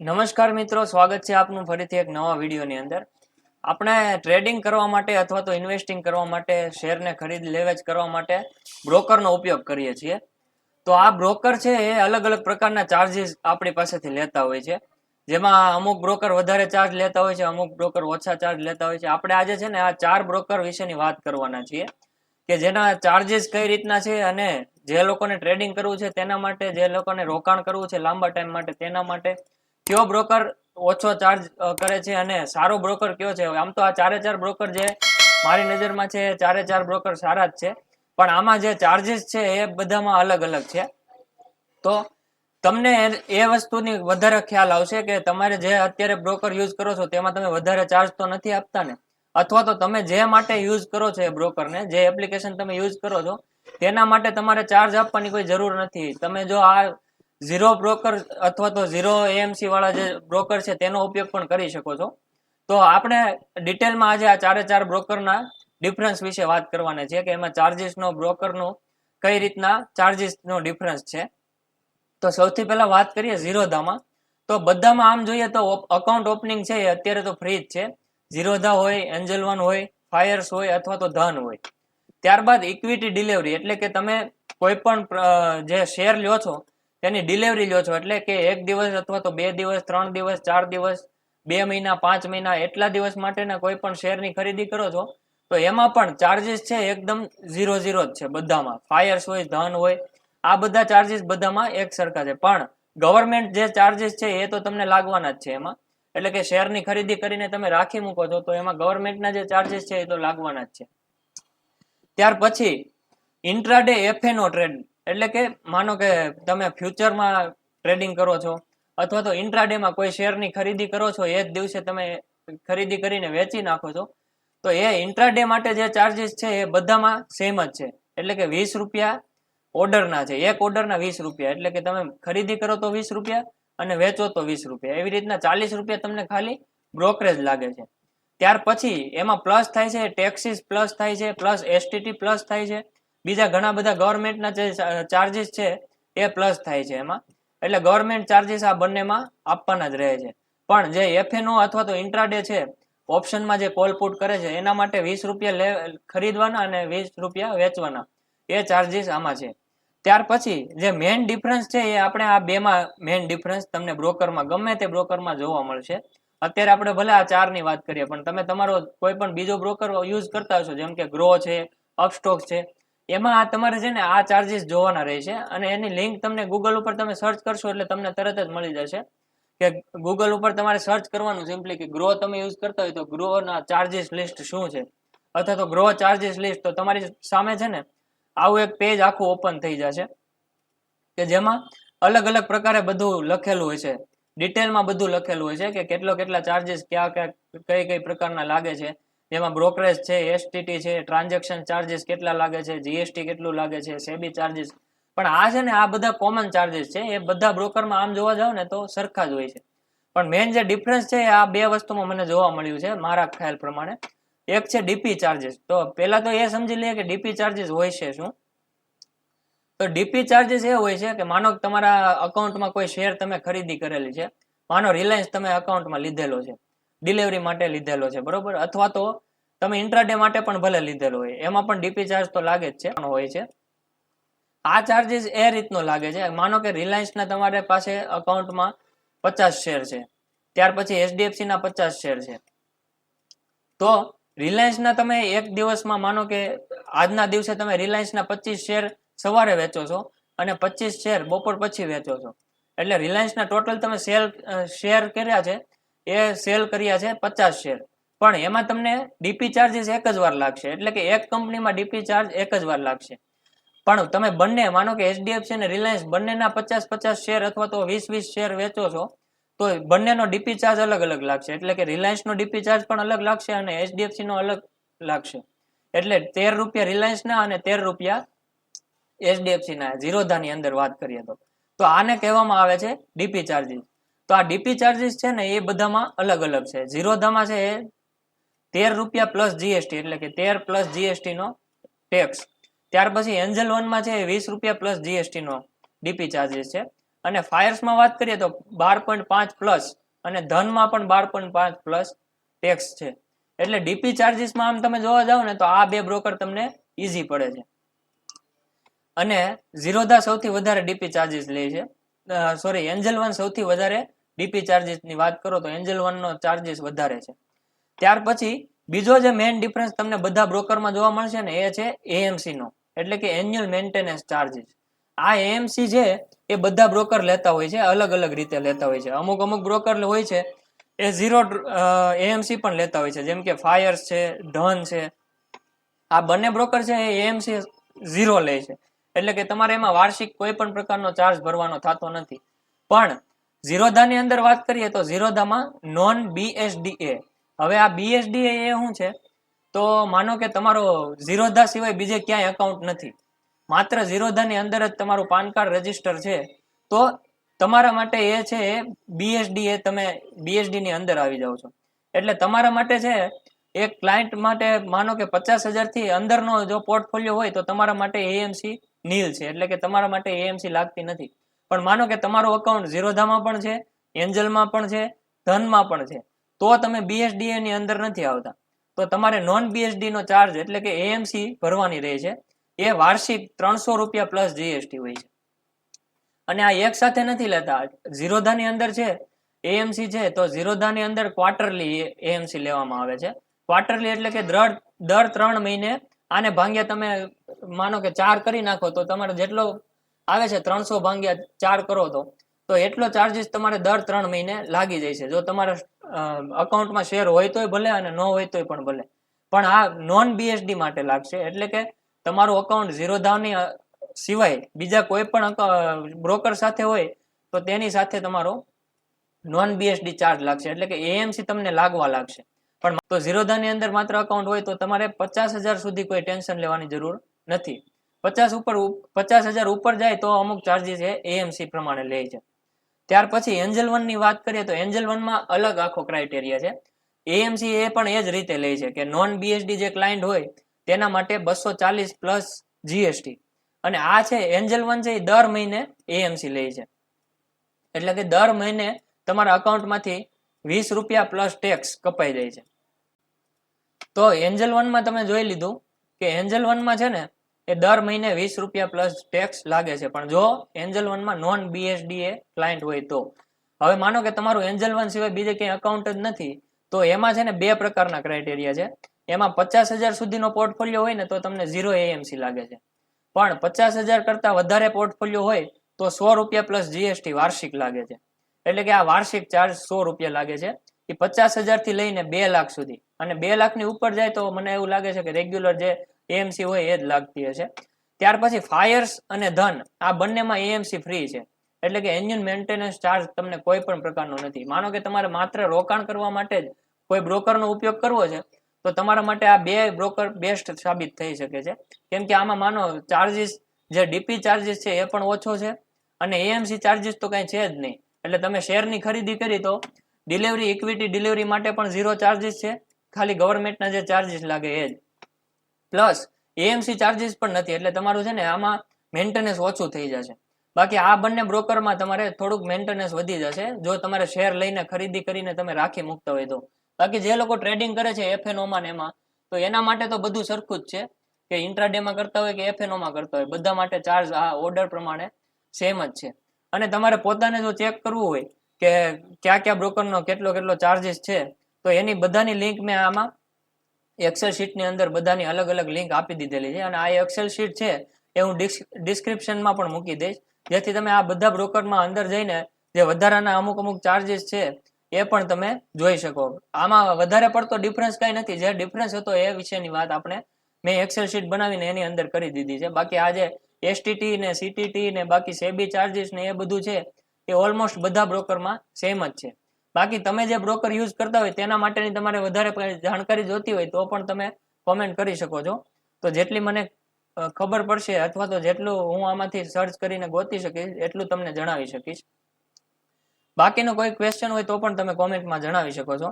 નમસ્કાર મિત્રો, સ્વાગત છે આપનું ફરીથી એક નવા વિડીયોની અંદર. આપણે ટ્રેડિંગ કરવા માટે અથવા તો ઇન્વેસ્ટિંગ કરવા માટે શેરને ખરીદ લેવેચ કરવા માટે બ્રોકરનો ઉપયોગ કરીએ છીએ. તો આ બ્રોકર છે એ અલગ અલગ પ્રકારના ચાર્જીસ આપણી પાસેથી લેતા હોય છે. જેમાં અમુક બ્રોકર વધારે ચાર્જ લેતા હોય છે, અમુક બ્રોકર ઓછા ચાર્જ લેતા હોય છે. આપણે આજે છે ને આ ચાર બ્રોકર વિશેની વાત કરવાના છીએ કે જેના ચાર્જીસ કઈ રીતના છે અને જે લોકોને ટ્રેડિંગ કરવું છે તેના માટે, જે લોકોને રોકાણ કરવું છે લાંબા ટાઈમ માટે તેના માટે કયો બ્રોકર ઓછો ચાર્જ કરે છે અને સારો બ્રોકર કયો છે? આમ તો આ ચારે ચાર બ્રોકર જે મારી નજરમાં છે ચારે ચાર બ્રોકર સારા જ છે. પણ આમાં જે ચાર્જીસ છે, એ બધામાં અલગ અલગ છે. તો તમને એ વસ્તુની વધારે ખ્યાલ આવશે કે તમારે જે અત્યારે બ્રોકર યુઝ કરો છો, તેમાં તમે વધારે ચાર્જ તો નથી આપતા ને? અથવા તો તમે જે માટે યુઝ કરો છો એ બ્રોકરને જે એપ્લિકેશન તમે યુઝ કરો છો, તેના માટે તમારે ચાર્જ આપવાની કોઈ જરૂર નથી. તમે જો આ ઝીરો બ્રોકર અથવા તો ઝીરો એએમસી વાળા જે બ્રોકર છે, તેનો ઉપયોગ પણ કરી શકો છો. તો આપણે ડિટેલમાં આજે આ ચારે ચાર બ્રોકરના ડિફરન્સ વિશે વાત કરવાના છે કે એમાં ચાર્જિસનો બ્રોકરનો કઈ રીતના ચાર્જીસનો ડિફરન્સ છે. તો સૌથી પહેલા વાત કરીએ ઝીરોધામાં તો બધામાં આમ જોઈએ તો અકાઉન્ટ ઓપનિંગ છે એ અત્યારે તો ફ્રી જ છે. ઝીરોધા હોય એન્જલ વન હોય ફાયર્સ હોય અથવા તો ધન હોય. ત્યારબાદ ઇક્વિટી ડિલિવરી એટલે કે તમે કોઈ પણ જે શેર લ્યો છો તેની ડિલિવરી લ્યો છો એટલે કે એક દિવસ અથવા તો બે દિવસ, ત્રણ દિવસ, ચાર દિવસ, બે મહિના, પાંચ મહિના એટલા દિવસ માટેના કોઈ પણ શેરની ખરીદી કરો છો, તો એમાં પણ ચાર્જીસ છે એકદમ ઝીરો ઝીરો જ છે બધામાં. ફાયર્સ હોય, ધન હોય, આ બધા ચાર્જીસ બધામાં એક સરખા છે. પણ ગવર્મેન્ટ જે ચાર્જીસ છે એ તો તમને લાગવાના જ છે એમાં. એટલે કે શેરની ખરીદી કરીને તમે રાખી મૂકો છો, તો એમાં ગવર્મેન્ટના જે ચાર્જિસ છે એ તો લાગવાના જ છે. ત્યાર પછી ઇન્ટ્રાડે એફએનઓ ટ્રેડ એટલે કે માનો કે તમે ફ્યુચરમાં ટ્રેડિંગ કરો છો, અથવા તો ઇન્ટ્રાડેમાં કોઈ શેરની ખરીદી કરો છો, એ જ દિવસે તમે ખરીદી કરીને વેચી નાખો છો, તો એ ઇન્ટ્રાડે માટે જે ચાર્જીસ છે, એ બધામાં સેમ જ છે. એટલે કે વીસ રૂપિયા ઓર્ડરના છે, એક ઓર્ડરના વીસ રૂપિયા. એટલે કે તમે ખરીદી કરો તો વીસ રૂપિયા અને વેચો તો વીસ રૂપિયા. એવી રીતના ચાલીસ રૂપિયા તમને ખાલી બ્રોકરેજ લાગે છે. ત્યાર પછી એમાં પ્લસ થાય છે ટેક્સીસ પ્લસ થાય છે પ્લસ એસટીટી પ્લસ થાય છે. બીજા ઘણા બધા ગવર્મેન્ટના જે ચાર્જીસ છે, એ પ્લસ થાય છે એમાં. એટલે ગવર્મેન્ટ ચાર્જીસ આ બંનેમાં આપવાના જ રહે છે. પણ જે એફએનઓ અથવા તો ઇન્ટ્રાડે છે ઓપ્શનમાં જે કોલ પુટ કરે છે, એના માટે વીસ રૂપિયા ખરીદવાના અને વીસ રૂપિયા વેચવાના. એ ચાર્જીસ આમાં છે. ત્યાર પછી જે મેઇન ડિફરન્સ છે, એ આપણે આ બેમાં મેઇન ડિફરન્સ તમને બ્રોકરમાં ગમે તે બ્રોકરમાં જોવા મળશે. અત્યારે આપણે ભલે આ ચારની વાત કરીએ, પણ તમે તમારો કોઈ પણ બીજો બ્રોકર યુઝ કરતા હશો, જેમ કે ગ્રો છે અપસ્ટોક છે એમાં આ તમારે છે ને આ ચાર્જીસ જોવાના રહેશે અને એની લિંક તમને ગૂગલ ઉપર તમે સર્ચ કરશો એટલે તમને તરત જ મળી જશે. કે ગૂગલ ઉપર તમારે સર્ચ કરવાનું સિમ્પલી કે ગ્રો તમે યુઝ કરતા હોય તો ગ્રોના ચાર્જિસ લિસ્ટ શું છે? અથવા તો ગ્રો ચાર્જિસ લિસ્ટ તો તમારી સામે છે ને આવું એક પેજ આખું ઓપન થઈ જશે. કે જેમાં અલગ અલગ પ્રકારે બધું લખેલું હોય છે. ડિટેલમાં બધું લખેલું હોય છે કે કેટલો કેટલા ચાર્જીસ ક્યાં ક્યાં કઈ કઈ પ્રકારના લાગે છે. જેમાં બ્રોકરેજ છે એસટીટી છે ટ્રાન્ઝેક્શન ચાર્જીસ કેટલા લાગે છે જીએસટી કેટલું લાગે છે સેબી ચાર્જિસ પણ આ છે ને, આ બધા કોમન ચાર્જીસ છે. એ બધા બ્રોકરમાં આમ જોવા જાવ ને તો સરખા જ હોય છે. પણ મેઇન જે ડિફરન્સ છે આ બે વસ્તુમાં મને જોવા મળ્યું છે, મારા ખ્યાલ પ્રમાણે. એક છે ડીપી ચાર્જીસ તો પહેલા તો એ સમજી લઈએ કે ડીપી ચાર્જિસ હોય છે શું? તો ડીપી ચાર્જીસ એ હોય છે કે માનો તમારા અકાઉન્ટમાં કોઈ શેર તમે ખરીદી કરેલી છે. માનો રિલાયન્સ તમે અકાઉન્ટમાં લીધેલો છે. ડિલિવરી માટે લીધેલો છે, બરોબર? અથવા તો તમે ઇન્ટ્રાડે માટે પણ ભલે લીધેલો હોય. એમાં પણ ડીપી ચાર્જ તો લાગે જ છે હોય છે. આ ચાર્જીસ એ રીતનો લાગે છે. માનો કે રિલાયન્સના તમારે પાસે અકાઉન્ટમાં પચાસ શેર છે. ત્યાર પછી એચડીએફસી ના પચાસ શેર છે. તો રિલાયન્સના તમે એક દિવસમાં માનો કે આજના દિવસે તમે રિલાયન્સના પચીસ શેર સવારે વેચો છો અને પચીસ શેર બપોર પછી વેચો છો. એટલે રિલાયન્સના ટોટલ તમે સેલ શેર કર્યા છે એ સેલ કર્યા છે પચાસ શેર પણ એમાં તમને ડીપી ચાર્જીસ એક જ વાર લાગશે. એટલે કે એક કંપનીમાં ડીપી ચાર્જ એક જ વાર લાગશે. પણ તમે બંને, માનો કે એચડીએફસી અને રિલાયન્સ બંનેના પચાસ પચાસ શેર અથવા તો વીસ વીસ શેર વેચો છો, તો બંનેનો ડીપી ચાર્જ અલગ અલગ લાગશે. એટલે કે રિલાયન્સનો ડીપી ચાર્જ પણ અલગ લાગશે અને એચડીએફસી નો અલગ લાગશે. એટલે તેર રૂપિયા રિલાયન્સના અને તેર રૂપિયા એચડીએફસીના ઝીરોધાની અંદર વાત કરીએ તો. તો આને કહેવામાં આવે છે ડીપી ચાર્જીસ તો આ ડીપી ચાર્જીસ છે ને એ બધામાં અલગ અલગ છે. ઝીરોધામાં છે એ તેર રૂપિયા પ્લસ જીએસટી એટલે કે તેર પ્લસ જીએસટી નો ટેક્સ ત્યાર પછી એન્જલ વનમાં છે વીસ રૂપિયા પ્લસ જીએસટી નો ડીપી ચાર્જીસ છે. અને ફાયર્સમાં વાત કરીએ તો બાર પોઈન્ટ પાંચ પ્લસ અને ધનમાં પણ બાર પોઈન્ટ પાંચ પ્લસ ટેક્સ છે. એટલે ડીપી ચાર્જીસમાં આમ તમે જોવા જાવ ને તો આ બે બ્રોકર તમને ઇઝી પડે છે. અને ઝીરોધા સૌથી વધારે ડીપી ચાર્જીસ લે છે. સોરી એન્જલ વન સૌથી વધારે ડીપી ચાર્જીસની વાત કરો તો એન્જલ વનનો ચાર્જીસ વધારે છે. ત્યાર પછી બીજો જે મેઇન ડિફરન્સ તમને બધા બ્રોકરમાં જોવા મળશે ને એ છે એએમસી નો. એટલે કે એન્યુઅલ મેન્ટેનન્સ ચાર્જીસ આ એએમસી છે એ બધા બ્રોકર લેતા હોય છે, અલગ અલગ રીતે લેતા હોય છે. અમુક અમુક બ્રોકર હોય છે, એ ઝીરો એએમસી પણ લેતા હોય છે. જેમ કે ફાયર્સ છે ધન છે. આ બંને બ્રોકર છે, એ એએમસી ઝીરો લે છે. એટલે કે તમારે એમાં વાર્ષિક કોઈ પણ પ્રકારનો ચાર્જ ભરવાનો થતો નથી. પણ ઝીરોધાની અંદર વાત કરીએ તો ઝીરોધામાં નોન બીએસડીએ હવે આ બીએસડીએ એ શું છે? તો માનો કે તમારો ઝીરોધા સિવાય બીજે ક્યાંય એકાઉન્ટ નથી. માત્ર ઝીરોધાની અંદર જ તમારું પાન કાર્ડ રજિસ્ટર છે. તો તમારા માટે એ છે બીએસડી એ તમે બીએસડી ની અંદર આવી જાઓ છો. એટલે તમારા માટે છે, એક ક્લાયન્ટ માટે માનો કે પચાસથી અંદરનો જો પોર્ટફોલિયો હોય તો તમારા માટે એએમસી નીલ છે. એટલે કે તમારા માટે એએમસી લાગતી નથી. પણ માનો કે તમારું અકાઉન્ટ ઝીરોધામાં પણ છે, એન્જલમાં પણ છે, ધનમાં પણ છે. તો તમે બીએસડીએ ની અંદર નથી આવતા. તો તમારે નોન બીએસડી નો ચાર્જ એટલે કે એએમસી ભરવાની રહે છે. એ વાર્ષિક ત્રણસો રૂપિયા પ્લસ જીએસટી હોય છે. અને આ એક સાથે નથી લેતા. ઝીરોધાની અંદર છે એએમસી છે, તો ઝીરોધાની અંદર ક્વાર્ટરલી એએમસી લેવામાં આવે છે. ક્વાર્ટરલી એટલે કે દર દર ત્રણ મહિને આને ભાંગ્યા તમે માનો કે ચાર કરી નાખો તો તમારે જેટલો આવે છે ત્રણસો ભાંગ્યા ચાર કરો તો તો એટલો ચાર્જીસ તમારે દર ત્રણ મહિને લાગી જાય છે. જો તમારા અકાઉન્ટમાં શેર હોય તોય ભલે અને ન હોય તોય પણ ભલે. પણ આ નોન બીએસડી માટે લાગશે. એટલે કે તમારું અકાઉન્ટ ઝીરો ધાવની સિવાય બીજા કોઈ પણ બ્રોકર સાથે હોય, તો તેની સાથે તમારો નોન બીએસડી ચાર્જ લાગશે. એટલે કે એએમસી તમને લાગવા લાગશે. પણ તો ઝીરોધાની અંદર માત્ર અકાઉન્ટ હોય તો તમારે પચાસ હજાર સુધી કોઈ ટેન્શન લેવાની જરૂર નથી. પચાસ ઉપર પચાસ હજાર ઉપર જાય તો અમુક ચાર્જીસ એ એએમસી પ્રમાણે લે છે. ત્યાર પછી એન્જલ વનની વાત કરીએ તો એન્જલ વનમાં અલગ આખો ક્રાઇટેરિયા છે. એએમસી એ પણ એ જ રીતે લે છે કે નોન બીએસડી જે ક્લાયન્ટ હોય તેના માટે બસો ચાલીસ પ્લસ જીએસટી અને આ છે એન્જલ વન છે એ દર મહિને એએમસી લે છે. એટલે કે દર મહિને તમારા અકાઉન્ટમાંથી વીસ રૂપિયા પ્લસ ટેક્સ કપાઈ જાય છે. તો એન્જલ વનમાં તમે જોઈ લીધું કે એન્જલ વનમાં છે ને એ દર મહિને વીસ રૂપિયા પ્લસ ટેક્સ લાગે છે. પણ જો એન્જલ વનમાં નોન બીએસડી એ ક્લાયન્ટ હોય તો. હવે માનો કે તમારું એન્જલ વન સિવાય બીજે ક્યાંય અકાઉન્ટ જ નથી, તો એમાં છે ને બે પ્રકારના ક્રાઇટેરિયા છે. એમાં પચાસ હજાર સુધીનો પોર્ટફોલિયો હોય ને તો તમને ઝીરો એએમસી લાગે છે. પણ પચાસ હજાર કરતા વધારે પોર્ટફોલિયો હોય તો સો રૂપિયા પ્લસ જીએસટી વાર્ષિક લાગે છે. એટલે કે આ વાર્ષિક ચાર્જ સો રૂપિયા લાગે છે. એ પચાસ હજારથી લઈને બે લાખ સુધી. અને બે લાખની ઉપર જાય તો મને એવું લાગે છે કે રેગ્યુલર જે એએમસી હોય એ જ લાગતી હશે. ત્યાર પછી ફાયર્સ અને ધન, આ બંનેમાં એએમસી ફ્રી છે. એટલે કે એન્યુઅલ મેન્ટેનન્સ ચાર્જ તમને કોઈ પણ પ્રકારનો નથી. માનો કે તમારે માત્ર રોકાણ કરવા માટે જ કોઈ બ્રોકરનો ઉપયોગ કરવો છે, તો તમારા માટે આ બે બ્રોકર બેસ્ટ સાબિત થઈ શકે છે. કેમ કે આમાં માનો ચાર્જીસ જે ડીપી ચાર્જીસ છે એ પણ ઓછો છે અને એએમસી ચાર્જીસ તો કઈ છે જ નહીં. એટલે તમે શેરની ખરીદી કરી તો ડિલિવરી ઇક્વિટી ડિલિવરી માટે પણ ઝીરો ચાર્જિસ છે. ખાલી ગવર્મેન્ટના જે ચાર્જીસ લાગે એ જ. પ્લસ એએમસી ચાર્જીસ પણ નથી, એટલે તમારું છે ને આમાં મેન્ટેનન્સ ઓછું થઈ જશે. બાકી આ બંને બ્રોકરમાં તમારે થોડુંક મેન્ટેનન્સ વધી જશે, જો તમારે શેર લઈને ખરીદી કરીને તમે રાખી મૂકતા હોય તો. બાકી જે લોકો ટ્રેડિંગ કરે છે એફએનઓમાં ને એમાં, તો એના માટે તો બધું સરખું જ છે, કે ઇન્ટ્રાડેમાં કરતા હોય કે એફએનઓમાં કરતા હોય, બધા માટે ચાર્જ આ ઓર્ડર પ્રમાણે સેમ જ છે. અને તમારે પોતાને જો ચેક કરવું હોય કે કયા કયા બ્રોકરનો કેટલો કેટલો ચાર્જિસ છે, તો એની બધાની લિંક મેં આમાં એક્સેલ શીટની અંદર બધાની અલગ અલગ લિંક આપી દીધેલી છે અને આ એક્સેલ શીટ છે એ હું ડિસ્ક્રિપ્શનમાં પણ મૂકી દઈશ. જેથી તમે આ બધા બ્રોકરમાં અંદર જઈને જે વધારાના અમુક અમુક ચાર્જીસ છે એ પણ તમે જોઈ શકો. આમાં વધારે પડતો ડિફરન્સ કઈ નથી. જે ડિફરન્સ હતો એ વિશેની વાત આપણે મેં એક્સેલ શીટ બનાવીને એની અંદર કરી દીધી છે. બાકી આજે એસટીટી ને સીટીટી ને બાકી સેબી ચાર્જીસ ને એ બધું છે એ ઓલમોસ્ટ બધા બ્રોકરમાં સેમ જ છે. બાકી તમે જે બ્રોકર યુઝ કરતા હોય તેના માટેની તમારે વધારે જાણકારી જોતી હોય તો પણ તમે કોમેન્ટ કરી શકો છો. તો જેટલી મને ખબર પડશે અથવા તો જેટલું હું આમાંથી સર્ચ કરીને ગોતી શકીશ, એટલું તમને જણાવી શકીશ. બાકીનો કોઈ ક્વેશ્ચન હોય તો પણ તમે કોમેન્ટમાં જણાવી શકો છો.